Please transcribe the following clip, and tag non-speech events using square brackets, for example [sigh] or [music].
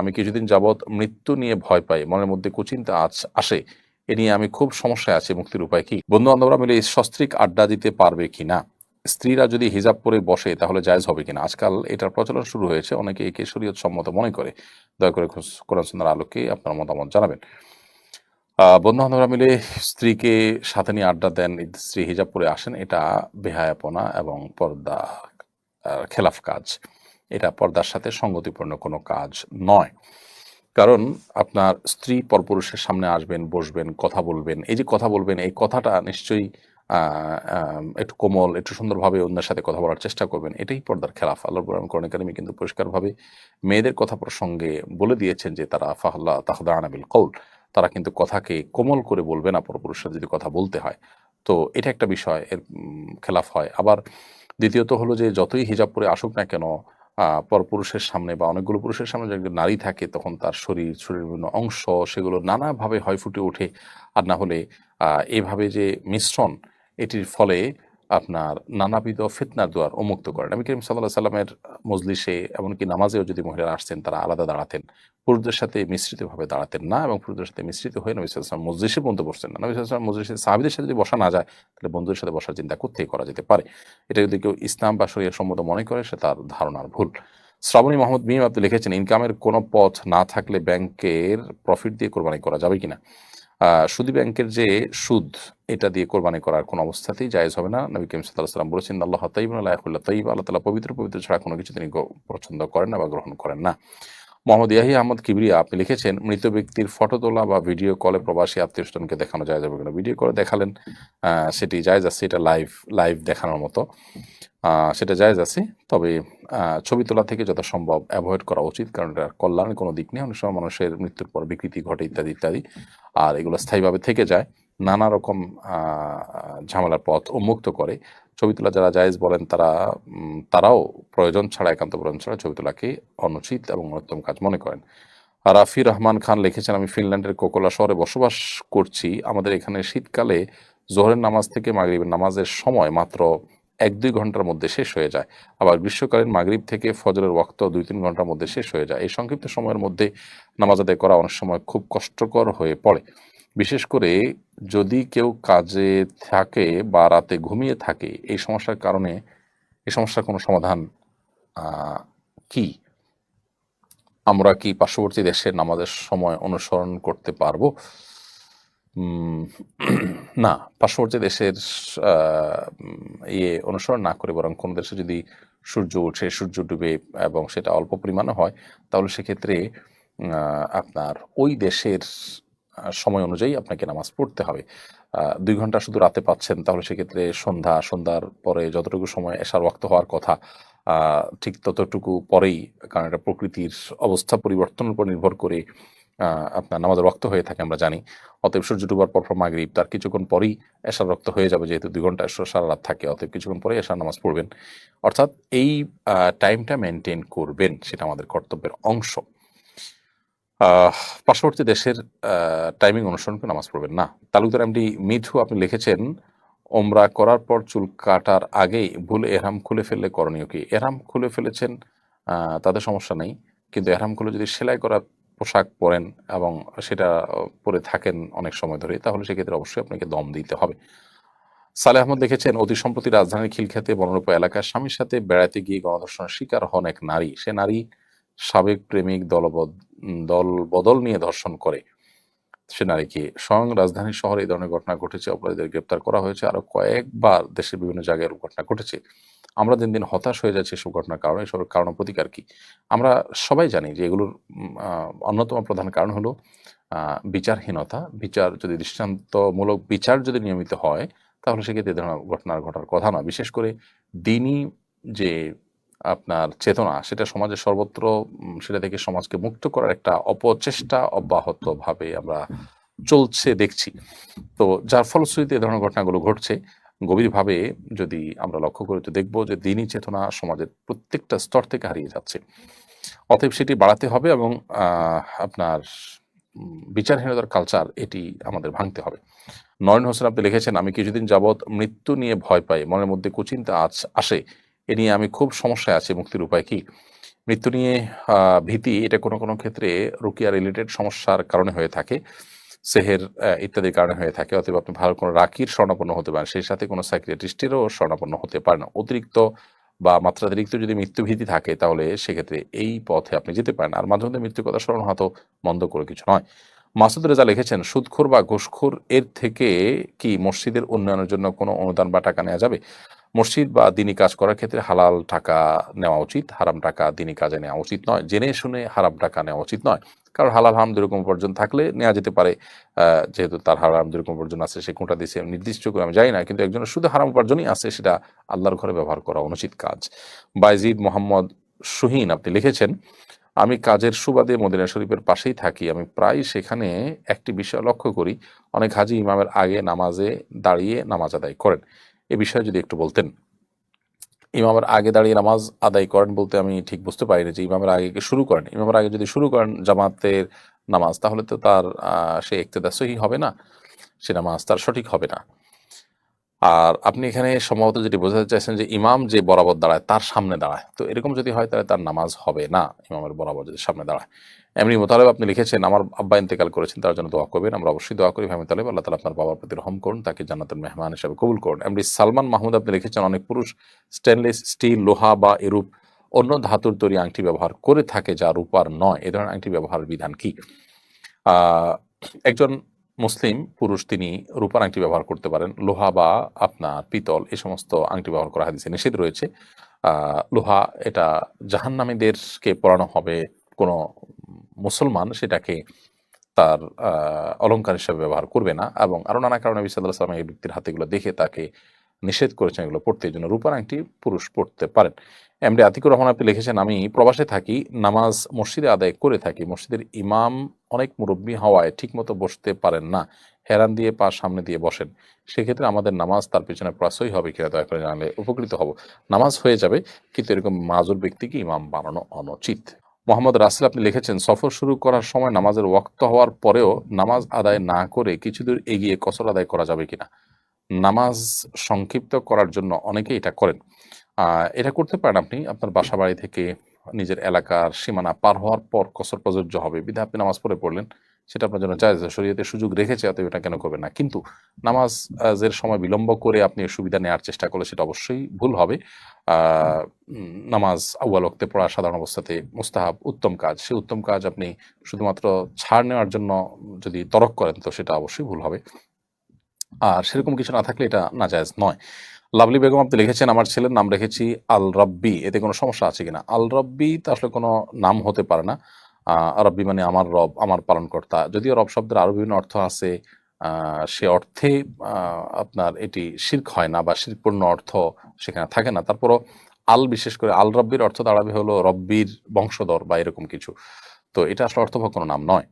আমি কিছুদিন যাবৎ মৃত্যু নিয়ে ভয় পাই, মনের মধ্যে কুচিন্তা আসে। এ নিয়ে আমি খুব সমস্যায় আছি, মুক্তির উপায় কি? বন্ধু বান্ধবরা মিলে সস্ত্রিক আড্ডা দিতে পারবে কিনা? স্ত্রীরা যদি হিজাব পরে বসে, তাহলে জায়েজ হবে কিনা? আজকাল এটার প্রচলন শুরু হয়েছে, অনেকে একে শরীয়ত সম্মত মনে করে। দয়া করে কোরআন সুন্নাহর আলোকে আপনার মতামত জানাবেন। বন্ধু বান্ধবরা মিলে স্ত্রীকে সাথে নিয়ে আড্ডা দেন স্ত্রী হিজাব পরে আসেন, এটা বেহায়াপনা এবং পর্দা খেলাফ কাজ। এটা পর্দার সাথে সঙ্গতিপূর্ণ কোনো কাজ নয়। কারণ আপনার স্ত্রী পরপুরুষের সামনে আসবেন, বসবেন, কথা বলবেন। এই যে কথা বলবেন, এই কথাটা নিশ্চয়ই একটু কোমল, একটু সুন্দরভাবে অন্যের সাথে কথা বলার চেষ্টা করবেন। এটাই পর্দার খেলাফ। আল্লাহ কোরআন কোরআন একাডেমি কিন্তু পরিষ্কারভাবে মেয়েদের কথা প্রসঙ্গে বলে দিয়েছেন যে, তারা ফাহল্লা তাহদা আনাবিল কৌল তারা কিন্তু কথাকে কোমল করে বলবে না, পরপুরুষের যদি কথা বলতে হয়। তো এটা একটা বিষয়, এর খেলাফ হয়। আবার দ্বিতীয়ত হলো যে, যতই হিজাব পরে আসুক না কেন পরপুরুষের সামনে বা অনেকগুলো পুরুষের সামনে যদি নারী থাকে, তখন তার শরীর শরীরের বিভিন্ন অংশ সেগুলো নানাভাবে হয় ফুটে ওঠে। আর না হলে এভাবে যে মিশ্রণ, এটির ফলে আপনার নানাবিধ ফিতনার দুয়ার উন্মুক্ত করেন। আমি করিম সাল্লাহ সাল্লামের মজলিসে এমনকি নামাজেও যদি মহিলারা আসতেন, তারা আলাদা দাঁড়াতেন। পুরুষদের সাথে মিশ্রিতভাবে দাঁড়াতেন না এবং পুরুষদের সাথে মিশ্রিত হয়ে নবী সাল্লাম মজলিসে বন্ধু বসতেন না। নবী সাল্লাম মজলিসে সাহাবিদের সাথে যদি বসা না যায়, তাহলে বন্ধুদের সাথে বসার চিন্তা করতেই করা যেতে পারে? এটা যদি কেউ ইসলাম বা শরিয়া সম্মত মনে করে, সে তার ধারণার ভুল। শ্রাবণী মোহাম্মদ মিম আপনি লিখেছেন, ইনকামের কোনো পথ না থাকলে ব্যাংকের প্রফিট দিয়ে কোরবানি করা যাবে কিনা? সুদী ব্যাংকের যে সুদ, এটা দিয়ে কোরবানি করার কোনো অবস্থাতেই জায়জ হবে না। নবী করিম সাল্লাহ সাল্লাম বলেছেন, আল্লাহ তাইব আল্লাহ তাইব আল্লাহ তালা পবিত্র পবিত্র ছাড়া কোনো কিছু তিনি পছন্দ করেন না বা গ্রহণ করেন না। মোহাম্মদ ইয়াহি আহমদ কিবরিয়া, আপনি লিখেছেন, মৃত ব্যক্তির ফটো তোলা বা ভিডিও কলে প্রবাসী আত্মীয় স্বজনকে দেখানো যায় যাবে কিনা? ভিডিও করে দেখালেন সেটি জায়েজ আছে এটা লাইভ লাইভ দেখানোর মতো। সেটা জায়েজ আছে তবে ছবি তোলা থেকে যত সম্ভব অ্যাভয়েড করা উচিত, কারণ এটা কল্যাণের কোনো দিক নেই। অনেক সময় মানুষের মৃত্যুর পর বিকৃতি ঘটে, ইত্যাদি ইত্যাদি, আর এগুলো স্থায়ীভাবে থেকে যায়। নানা রকম ঝামেলার পথ উন্মুক্ত করে। ছবি তোলা যারা জায়েজ বলেন তারা তারাও প্রয়োজন ছাড়া, একান্ত প্রয়োজন ছাড়া ছবি তোলাকে অনুচিত এবং অনুত্তম কাজ মনে করেন। রাফি রহমান খান লিখেছেন, আমি ফিনল্যান্ডের কোকোলা শহরে বসবাস করছি। আমাদের এখানে শীতকালে জোহরের নামাজ থেকে মাগরিবের নামাজের সময় মাত্র এক দুই ঘণ্টার মধ্যে শেষ হয়ে যায়। আবার গ্রীষ্মকালীন মাগরিব থেকে ফজরের ওয়াক্ত দুই তিন ঘণ্টার মধ্যে শেষ হয়ে যায়। এই সংক্ষিপ্ত সময়ের মধ্যে নামাজ আদায় করা অনেক সময় খুব কষ্টকর হয়ে পড়ে। বিশেষ করে যদি কেউ কাজে থাকে বা রাতে ঘুমিয়ে থাকে, এই সমস্যার কারণে, এই সমস্যার কোনো সমাধান কি? আমরা কি পার্শ্ববর্তী দেশের নামাজের সময় অনুসরণ করতে পারব? [clears throat] না, পার্শ্ববর্তী দেশের ইয়ে অনুসরণ না করে বরং কোন দেশে যদি সূর্য ওঠে সূর্য ডুবে এবং সেটা অল্প পরিমাণে হয়, তাহলে সেক্ষেত্রে আপনার ওই দেশের সময় অনুযায়ী আপনাকে নামাজ পড়তে হবে। দুই ঘণ্টা শুধু রাতে পাচ্ছেন, তাহলে সেক্ষেত্রে সন্ধ্যা, সন্ধ্যার পরে যতটুকু সময় এসার ওয়াক্ত হওয়ার কথা ঠিক ততটুকু পরেই, কারণ এটা প্রকৃতির অবস্থা পরিবর্তনের উপর নির্ভর করে আপনার নামাজের রক্ত হয়ে থাকে আমরা জানি। অতএব সূর্য ডুবার পর পর মাগরিব, তার কিছুক্ষণ পরেই এশার রক্ত হয়ে যাবে, যেহেতু দুই ঘণ্টা সারা রাত থাকে, অতএব কিছুক্ষণ পরেই এশার নামাজ পড়বেন। অর্থাৎ এই টাইমটা মেনটেন করবেন, সেটা আমাদের কর্তব্যের অংশ। পার্শ্ববর্তী দেশের টাইমিং অনুসরণ করে নামাজ পড়বেন। না, তালুকদার এমডি মিঠু আপনি লিখেছেন, ওমরা করার পর চুল কাটার আগেই ভুল এহরাম খুলে ফেললে করণীয় কি? এহরাম খুলে ফেলেছেন তাদের সমস্যা নেই। কিন্তু এহরাম খুলে যদি সেলাই করা পোশাক পরেন এবং সেটা পরে থাকেন অনেক সময় ধরে, তাহলে সেক্ষেত্রে অবশ্যই আপনাকে দম দিতে হবে। সালে আহমদ দেখেছেন অতি সম্প্রতি রাজধানীর খিলখ্যাতে বনরূপ এলাকার স্বামীর সাথে বেড়াতে গিয়ে গণধর্ষণের শিকার হন এক নারী। সে নারী সাবেক প্রেমিক দলবদ দল বদল নিয়ে ধর্ষণ করে। সে নারীকে স্বয়ং রাজধানী শহরে এই ধরনের ঘটনা ঘটেছে, অপরাধীদের গ্রেপ্তার করা হয়েছে, আরও কয়েকবার দেশের বিভিন্ন জায়গায় ঘটনা ঘটেছে। আমরা দিন দিন হতাশ হয়ে যাচ্ছি এসব ঘটনার কারণে। এসব কারণ প্রতিকার কি? আমরা সবাই জানি যে এগুলোর অন্যতম প্রধান কারণ হলো বিচারহীনতা। বিচার যদি দৃষ্টান্তমূলক বিচার যদি নিয়মিত হয়, তাহলে সেক্ষেত্রে ধরনের ঘটনা ঘটার কথা নয়। বিশেষ করে দিনই যে আপনার চেতনা, সেটা সমাজের সর্বত্র সেটা থেকে সমাজকে মুক্ত করার একটা অপচেষ্টা অব্যাহতভাবে আমরা চলছে, দেখছি। তো যার ফলশ্রুতিতে এ ধরনের ঘটনাগুলো ঘটছে, গভীরভাবে যদি আমরা লক্ষ্য করি তো দেখব যে দিনই চেতনা সমাজের প্রত্যেকটা স্তর থেকে হারিয়ে যাচ্ছে। অতএব সেটি বাড়াতে হবে এবং আপনার বিচারহীনতার কালচার এটি আমাদের ভাঙতে হবে। নয়ন হোসেন আপনি লিখেছেন, আমি কিছুদিন যাবৎ মৃত্যু নিয়ে ভয় পাই, মনের মধ্যে কুচিন্তা আছ- আসে। এ নিয়ে আমি খুব সমস্যায় আছি মুক্তির উপায় কি? মৃত্যু নিয়ে ভীতি এটা কোনো কোনো ক্ষেত্রে রুকিয়া রিলেটেড সমস্যার কারণে হয়ে থাকে, সেহের ইত্যাদির কারণে হয়ে থাকে, অথবা আপনি ভালো কোনো রাকির স্বর্ণাপন্ন হতে পারেন, সেই সাথে কোনো সাইক্রিয়াটিস্টেরও স্বর্ণাপন্ন হতে পারেন। অতিরিক্ত বা মাত্রাতিরিক্ত যদি মৃত্যুভীতি থাকে, তাহলে সেক্ষেত্রে এই পথে আপনি যেতে পারেন। আর মাঝে মধ্যে মৃত্যুর কথা স্মরণ হয়তো মন্দ করে কিছু নয়। মাসুদ রেজা লিখেছেন, সুদখোর বা ঘুষখোর এর থেকে কি মসজিদের উন্নয়নের জন্য কোনো অনুদান বা টাকা নেওয়া যাবে? মসজিদ বা দিনই কাজ করার ক্ষেত্রে হালাল টাকা নেওয়া উচিত, হারাম টাকা দিনই কাজে নেওয়া উচিত নয়। জেনে শুনে হারাম টাকা নেওয়া উচিত নয়। কারণ হালাল হারাম দুরকম উপার্জন থাকলে নেওয়া যেতে পারে। যেহেতু তার হারাম দুরকম উপার্জন আছে, সে কোনটা দিচ্ছে নির্দিষ্ট করে আমি জানি না, কিন্তু একজনের শুধু হারাম উপার্জনই আছে, সেটা আল্লাহর ঘরে ব্যবহার করা অনুচিত কাজ। বাইজিদ মোহাম্মদ সুহিন আপনি লিখেছেন, আমি কাজের সুবাদে মদিনা শরীফের পাশেই থাকি। আমি প্রায় সেখানে একটি বিষয় লক্ষ্য করি। অনেক হাজি ইমামের আগে নামাজে দাঁড়িয়ে নামাজ আদায় করেন। এ বিষয়ে যদি একটু বলতেন। ইমামের আগে দাঁড়িয়ে নামাজ আদায় করেন বলতে আমি ঠিক বুঝতে পারি না যে ইমামের আগে শুরু করেন। ইমামের আগে যদি শুরু করেন জামাতের নামাজ, তাহলে তো তার সে একতেদাসই হবে না, সে নামাজ তার সঠিক হবে না। আর আপনি এখানে সম্ভবত যেটি বোঝাতে চাইছেন যে ইমাম যে বরাবর দাঁড়ায়, তার সামনে দাঁড়ায়। তো এরকম যদি হয়, তাহলে তার নামাজ হবে না ইমামের বরাবর যদি সামনে দাঁড়ায়। এমনি মোতালেব আপনি লিখেছেন, আমার আব্বা ইন্তেকাল করেছেন, তার জন্য দোয়া করবেন, আমরা অবশ্যই দোয়া করি। ভাই মোতালেব, আল্লাহ তালা আপনার বাবার প্রতি রহম করুন, তাকে জান্নাতের মেহমান হিসাবে কবুল করুন। এমনি সালমান মাহমুদ আপনি লিখেছেন, অনেক পুরুষ স্টেনলেস স্টিল লোহা বা এরূপ অন্য ধাতুর তৈরি আংটি ব্যবহার করে থাকে, যা রূপার নয়। এ ধরনের আংটি ব্যবহারের বিধান কি? একজন মুসলিম পুরুষ তিনি রূপার আংটি ব্যবহার করতে পারেন। লোহা বা আপনার পিতল এ সমস্ত আংটি ব্যবহার করা হাদিসে নিষেধ রয়েছে। লোহা এটা জাহান্নামীদেরকে পড়ানো হবে। কোনো মুসলমান সেটাকে তার অলঙ্কার হিসাবে ব্যবহার করবে না এবং আরও নানা কারণে বিসাদুল্লাহ সালাম এই ব্যক্তির হাতেগুলো দেখে তাকে নিষেধ করেছেন এগুলো পড়তে, এই জন্য রূপার আংটি পুরুষ পড়তে পারেন। এমডি আতিকুর রহমান আপনি লিখেছেন, আমি প্রবাসে থাকি, নামাজ মসজিদে আদায় করে থাকি। মসজিদের ইমাম অনেক মুরব্বী হওয়ায় ঠিকমতো বসতে পারেন না। হেরান দিয়ে পা সামনে দিয়ে বসেন। সেক্ষেত্রে আমাদের নামাজ তার পিছনে প্রাসই হবে কিনা দয়া করে জানালে উপকৃত হব। নামাজ হয়ে যাবে, কিন্তু এরকম মাজুর ব্যক্তিকে ইমাম বানানো অনুচিত। মোহাম্মদ রাসেল আপনি লিখেছেন, সফর শুরু করার সময় নামাজের ওয়াক্ত হওয়ার পরেও নামাজ আদায় না করে কিছু দূর এগিয়ে কসর আদায় করা যাবে কিনা? নামাজ সংক্ষিপ্ত করার জন্য অনেকে এটা করেন। এটা করতে পারেন আপনি, আপনার বাসা বাড়ি থেকে নিজের এলাকার সীমানা পার হওয়ার পর কসর প্রযোজ্য হবে। বিধা আপনি নামাজ পড়ে পড়লেন, সেটা আপনার জন্য জায়জ শরীয়তে সুযোগ রেখেছে, অতএব এটা কেন করবেন না। কিন্তু নামাজ এর সময় বিলম্ব করে আপনি সুবিধা নেওয়ার চেষ্টা করলে সেটা অবশ্যই ভুল হবে। নামাজ আউয়াল ওক্তে পড়া সাধারণ অবস্থাতে মুস্তাহাব উত্তম কাজ। সেই উত্তম কাজ আপনি শুধুমাত্র ছাড় নেওয়ার জন্য যদি তরক করেন, তো সেটা অবশ্যই ভুল হবে। আর সেরকম কিছু না থাকলে এটা নাজায়েজ নয়। লাভলি বেগম আপনি লিখেছেন, আমার ছেলের নাম রেখেছি আল রব্বি। এতে কোনো সমস্যা আছে কিনা? আল রব্বি তো আসলে কোনো নাম হতে পারে না। রব্বি মানে আমার রব, আমার পালনকর্তা। যদিও রব শব্দের আরও বিভিন্ন অর্থ আছে সে অর্থে আপনার এটি শির্ক হয় না বা শিরপূর্ণ অর্থ সেখানে থাকে না। তারপরও আল বিশেষ করে আল রব্বির অর্থ দাঁড়াবে হলো রব্বির বংশধর বা এরকম কিছু। তো এটা আসলে অর্থবহ কোনো নাম নয়।